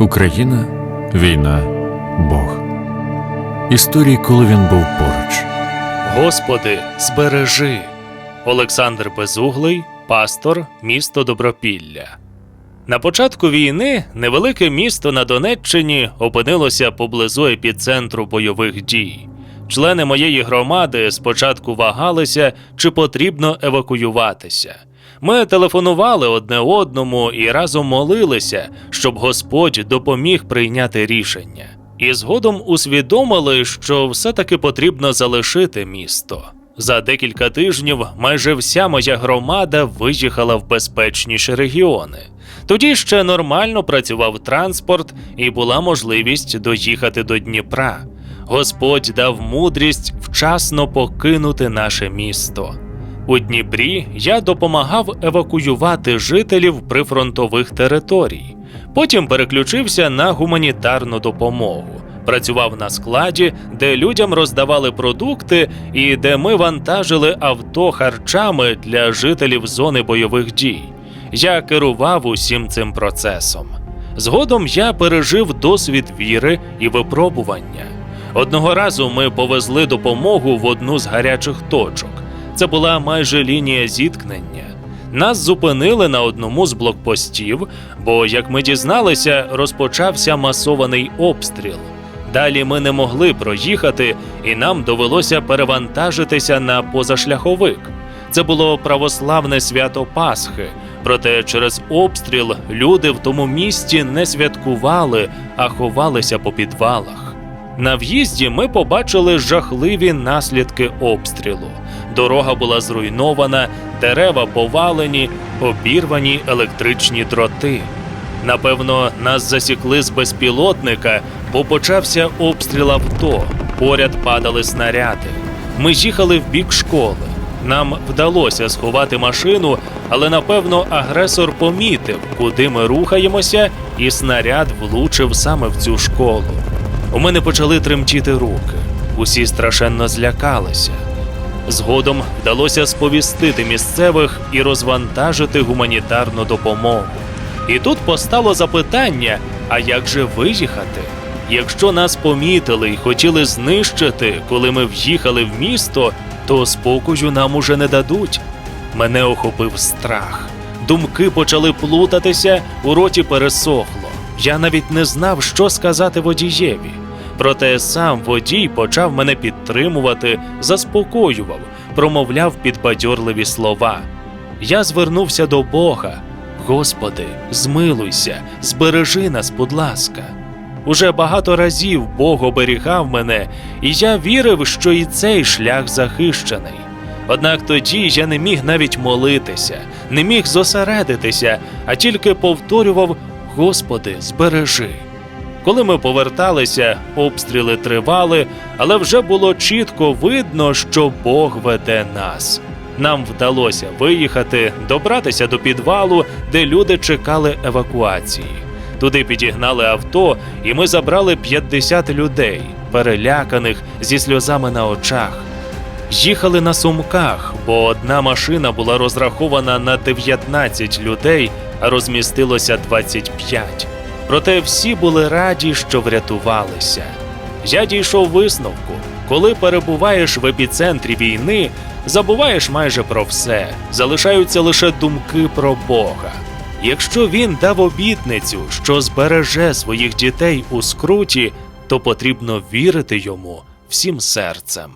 Україна, війна, Бог. Історії, коли він був поруч. Господи, збережи. Олександр Безуглий, пастор, місто Добропілля. На початку війни невелике місто на Донеччині опинилося поблизу епіцентру бойових дій. Члени моєї громади спочатку вагалися, чи потрібно евакуюватися. Ми телефонували одне одному і разом молилися, щоб Господь допоміг прийняти рішення. І згодом усвідомили, що все-таки потрібно залишити місто. За декілька тижнів майже вся моя громада виїхала в безпечніші регіони. Тоді ще нормально працював транспорт і була можливість доїхати до Дніпра. Господь дав мудрість вчасно покинути наше місто. У Дніпрі я допомагав евакуювати жителів прифронтових територій. Потім переключився на гуманітарну допомогу. Працював на складі, де людям роздавали продукти і де ми вантажили авто харчами для жителів зони бойових дій. Я керував усім цим процесом. Згодом я пережив досвід віри і випробування. Одного разу ми повезли допомогу в одну з гарячих точок. Це була майже лінія зіткнення. Нас зупинили на одному з блокпостів, бо, як ми дізналися, розпочався масований обстріл. Далі ми не могли проїхати, і нам довелося перевантажитися на позашляховик. Це було православне свято Пасхи. Проте через обстріл люди в тому місті не святкували, а ховалися по підвалах. На в'їзді ми побачили жахливі наслідки обстрілу. Дорога була зруйнована, дерева повалені, обірвані електричні дроти. Напевно, нас засікли з безпілотника, бо почався обстріл авто. Поряд падали снаряди. Ми їхали в бік школи. Нам вдалося сховати машину, але напевно агресор помітив, куди ми рухаємося, і снаряд влучив саме в цю школу. У мене почали тремтіти руки. Усі страшенно злякалися. Згодом вдалося сповістити місцевих і розвантажити гуманітарну допомогу. І тут постало запитання: а як же виїхати? Якщо нас помітили і хотіли знищити, коли ми в'їхали в місто, то спокою нам уже не дадуть. Мене охопив страх. Думки почали плутатися, у роті пересохло. Я навіть не знав, що сказати водієві. Проте сам водій почав мене підтримувати, заспокоював, промовляв підбадьорливі слова. Я звернувся до Бога. Господи, змилуйся, збережи нас, будь ласка. Уже багато разів Бог оберігав мене, і я вірив, що і цей шлях захищений. Однак тоді я не міг навіть молитися, не міг зосередитися, а тільки повторював: Господи, збережи. Коли ми поверталися, обстріли тривали, але вже було чітко видно, що Бог веде нас. Нам вдалося виїхати, добратися до підвалу, де люди чекали евакуації. Туди підігнали авто, і ми забрали 50 людей, переляканих зі сльозами на очах. Їхали на сумках, бо одна машина була розрахована на 19 людей, а розмістилося 25. Проте всі були раді, що врятувалися. Я дійшов висновку: коли перебуваєш в епіцентрі війни, забуваєш майже про все, залишаються лише думки про Бога. Якщо він дав обітницю, що збереже своїх дітей у скруті, то потрібно вірити йому всім серцем.